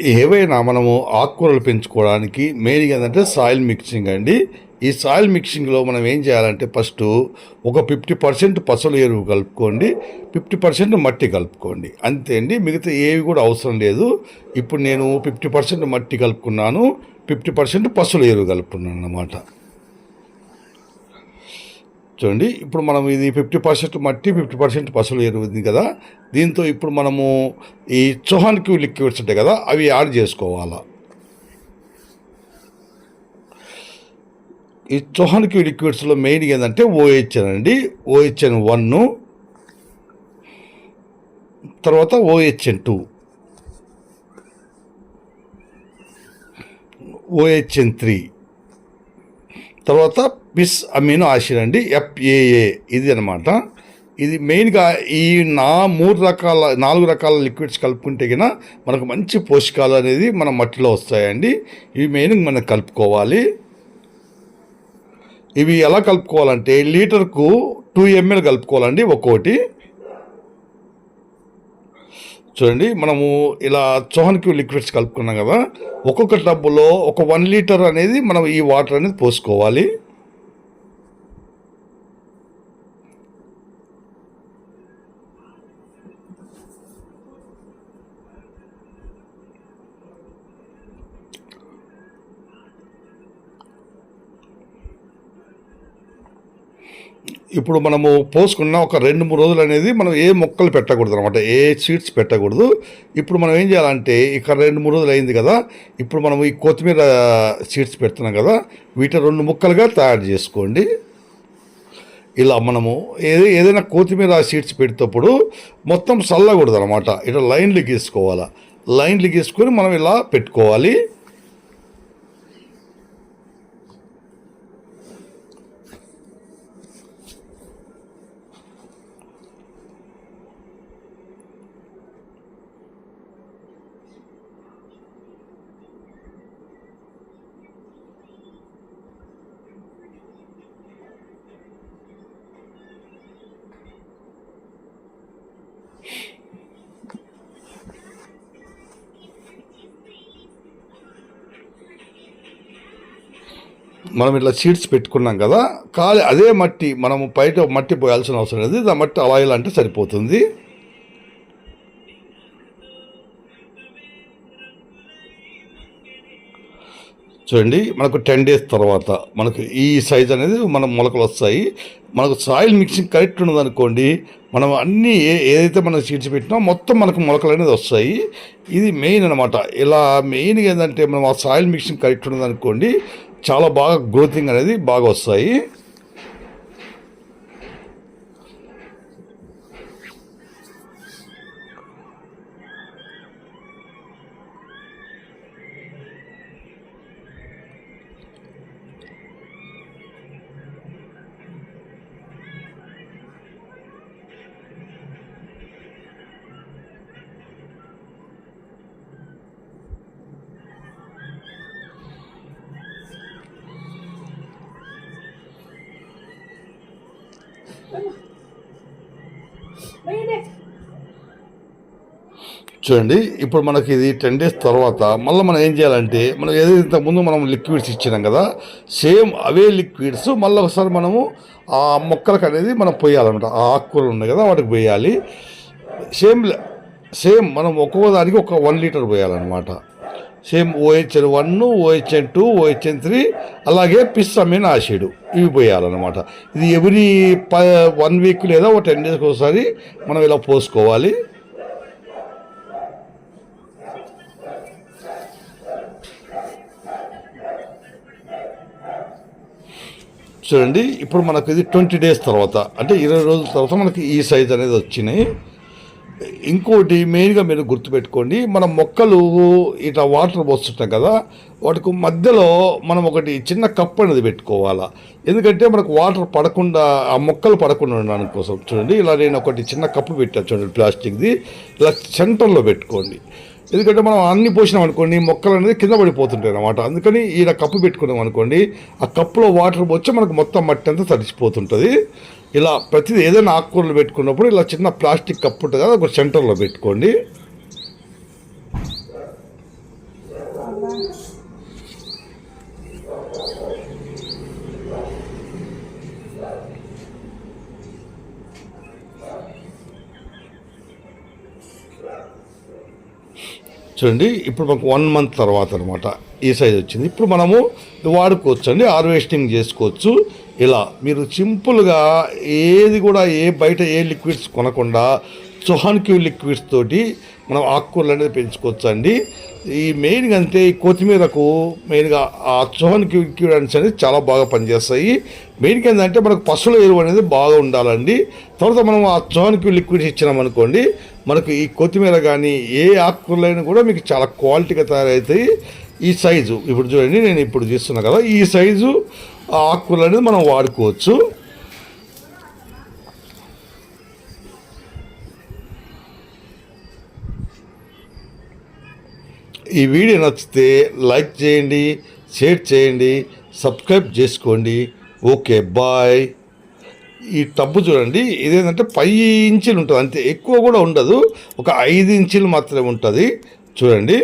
ఏవైనా మనము ఆకుకూరలు పెంచుకోవడానికి మెయిన్గా ఏంటంటే సాయిల్ మిక్సింగ్ అండి. ఈ సాయిల్ మిక్సింగ్లో మనం ఏం చేయాలంటే ఫస్ట్ ఒక ఫిఫ్టీ పర్సెంట్ పసలు ఎరువు కలుపుకోండి ఫిఫ్టీ పర్సెంట్ మట్టి కలుపుకోండి. అంతే అండి. మిగతా ఏవి కూడా అవసరం లేదు. ఇప్పుడు నేను ఫిఫ్టీ పర్సెంట్ మట్టి కలుపుకున్నాను ఫిఫ్టీ పర్సెంట్ పసులు ఎరువు కలుపుకున్నాను అన్నమాట. చూడండి ఇప్పుడు మనం ఇది ఫిఫ్టీ పర్సెంట్ మట్టి ఫిఫ్టీ పర్సెంట్ పసులు ఎరువుంది కదా. దీంతో ఇప్పుడు మనము ఈ చొహాన్కి లిక్విడ్స్ ఉంటాయి కదా అవి యాడ్ చేసుకోవాలా. ఈ చొహాన్కి లిక్విడ్స్లో మెయిన్ ఏంటంటే ఓహెచ్ఎన్ అండి. ఓహెచ్ఎన్ వన్ తర్వాత ఓహెచ్ఎన్ టూ. OHN three. తర్వాత పిస్ అమీనో యాసిడ్ అండి ఎఫ్ఏఏ ఇది అనమాట ఇది మెయిన్గా ఈ నా మూడు రకాల నాలుగు రకాల లిక్విడ్స్ కలుపుకుంటే కన్నా మనకు మంచి పోషకాలు అనేది మన మట్టిలో వస్తాయండి. ఇవి మెయిన్ మనం కలుపుకోవాలి. ఇవి ఎలా కలుపుకోవాలంటే లీటర్కు టూ ఎంఎల్ కలుపుకోవాలండి ఒక్కోటి. చూడండి మనము ఇలా చోహన్కి లిక్విడ్స్ కలుపుకున్నాం కదా ఒక్కొక్క టబ్బులో ఒక వన్ లీటర్ అనేది మనం ఈ వాటర్ అనేది పోసుకోవాలి. ఇప్పుడు మనము పోసుకున్న ఒక రెండు మూడు రోజులు అనేది మనం ఏ మొక్కలు పెట్టకూడదు అనమాట. ఏ సీడ్స్ పెట్టకూడదు. ఇప్పుడు మనం ఏం చేయాలంటే ఇక్కడ రెండు మూడు రోజులు అయింది కదా ఇప్పుడు మనం ఈ కొత్తిమీర సీడ్స్ పెడుతున్నాం కదా వీటి రెండు ముక్కలుగా తయారు చేసుకోండి. ఇలా మనము ఏది ఏదైనా కొత్తిమీర సీడ్స్ పెడేటప్పుడు మొత్తం చల్లకూడదు అనమాట ఇట్లా లైన్లు గీసుకోవాలా? లైన్లు గీసుకొని మనం ఇలా పెట్టుకోవాలి. మనం ఇట్లా సీడ్స్ పెట్టుకున్నాం కదా ఖాళీ అదే మట్టి మనము బయట మట్టి పోయాల్సిన అవసరం లేదు ఆ మట్టి అలా ఇలా అంటే సరిపోతుంది. చూడండి మనకు టెన్ డేస్ తర్వాత మనకు ఈ సైజ్ అనేది మన మొలకలు వస్తాయి. మనకు సాయిల్ మిక్సింగ్ కరెక్ట్ ఉన్నదనుకోండి మనం అన్నీ ఏ ఏదైతే మనం సీడ్స్ పెట్టినా మొత్తం మనకు మొలకలు అనేది వస్తాయి. ఇది మెయిన్ అనమాట ఇలా మెయిన్ ఏంటంటే మనం ఆ సాయిల్ మిక్సింగ్ కరెక్ట్ ఉన్నదనుకోండి చాలా బాగా గ్రోతింగ్ అనేది బాగా వస్తాయి. చూడండి ఇప్పుడు మనకి ఇది టెన్ డేస్ తర్వాత మళ్ళీ మనం ఏం చేయాలంటే మనం ఏదైతే ఇంతకుముందు మనం లిక్విడ్స్ ఇచ్చినాం కదా సేమ్ అవే లిక్విడ్స్ మళ్ళీ ఒకసారి మనము ఆ మొక్కలకు అనేది మనం పోయాలన్నమాట. ఆ ఆకుకూరలు ఉన్నాయి కదా వాటికి పోయాలి. సేమ్ సేమ్ మనం ఒక్కొక్క దానికి ఒక one litre పోయాలన్నమాట. Same OHN one OHN two OHN three అలాగే పిస్ ఆసిడ్ ఇవి పోయాలన్నమాట. ఇది ఎవ్రీ ప వన్ వీక్ లేదా ఒక టెన్ డేస్కి ఒకసారి మనం ఇలా పోసుకోవాలి. చూడండి ఇప్పుడు మనకు ఇది ట్వంటీ డేస్ తర్వాత. అంటే ఇరవై రోజుల తర్వాత మనకి ఈ సైజ్ అనేది వచ్చినాయి. ఇంకోటి మెయిన్గా మీరు గుర్తుపెట్టుకోండి మన మొక్కలు ఇట్లా వాటర్ పోస్తుంటాం కదా వాటికి మధ్యలో మనం ఒకటి చిన్న కప్ అనేది పెట్టుకోవాలా. ఎందుకంటే మనకు వాటర్ పడకుండా ఆ మొక్కలు పడకుండా ఉండడానికి కోసం చూడండి ఇలా నేను ఒకటి చిన్న కప్పు పెట్టాను చూడండి ప్లాస్టిక్ది ఇలా సెంటర్లో పెట్టుకోండి. ఎందుకంటే మనం అన్ని పోసినాం అనుకోండి మొక్కలు అనేది కింద పడిపోతుంటాయి అనమాట అందుకని ఈయన కప్పు పెట్టుకున్నాం అనుకోండి ఆ కప్పులో వాటర్ వచ్చి మనకు మొత్తం మట్టి అంతా తడిసిపోతుంటుంది. ఇలా ప్రతిదీ ఏదైనా ఆకుకూరలు పెట్టుకున్నప్పుడు ఇలా చిన్న ప్లాస్టిక్ కప్పు ఉంటుంది కదా ఒక సెంటర్లో పెట్టుకోండి. చూడండి ఇప్పుడు మనకు వన్ మంత్ తర్వాత అనమాట ఈ సైజ్ వచ్చింది. ఇప్పుడు మనము వాడుకోవచ్చు అండి హార్వెస్టింగ్ చేసుకోవచ్చు. ఇలా మీరు సింపుల్గా ఏది కూడా ఏ బయట ఏ లిక్విడ్స్ కొనకుండా సుహాన్ క్యూ లిక్విడ్స్ తోటి మనం ఆకుకూరలు అనేది పెంచుకోవచ్చు అండి ఈ మెయిన్గా అంటే ఈ కొత్తిమీరకు మెయిన్గా ఆ సుహాన్ క్యూ లిక్విడ్స్ అనేది చాలా బాగా పనిచేస్తాయి. మెయిన్గా ఏంటంటే మనకు పశువుల ఎరువు అనేది బాగా ఉండాలండి. తర్వాత మనం ఆ సుహాన్ క్యూ లిక్విడ్స్ ఇచ్చినామనుకోండి మనకు ఈ కొత్తిమీర కానీ ఏ ఆకుకూరలైనా కూడా మీకు చాలా క్వాలిటీగా తయారవుతాయి. ఈ సైజు ఇప్పుడు చూడండి నేను ఇప్పుడు చూస్తున్నా కదా ఈ సైజు ఆ ఆకుకూరలు అనేది మనం వాడుకోవచ్చు. ఈ వీడియో నచ్చితే లైక్ చేయండి షేర్ చేయండి సబ్స్క్రైబ్ చేసుకోండి. Okay bye. ఈ టబ్బు చూడండి ఇదేంటంటే పై ఇంచులు ఉంటుంది అంతే. ఎక్కువ కూడా ఉండదు ఒక ఐదు ఇంచులు మాత్రమే ఉంటుంది. చూడండి.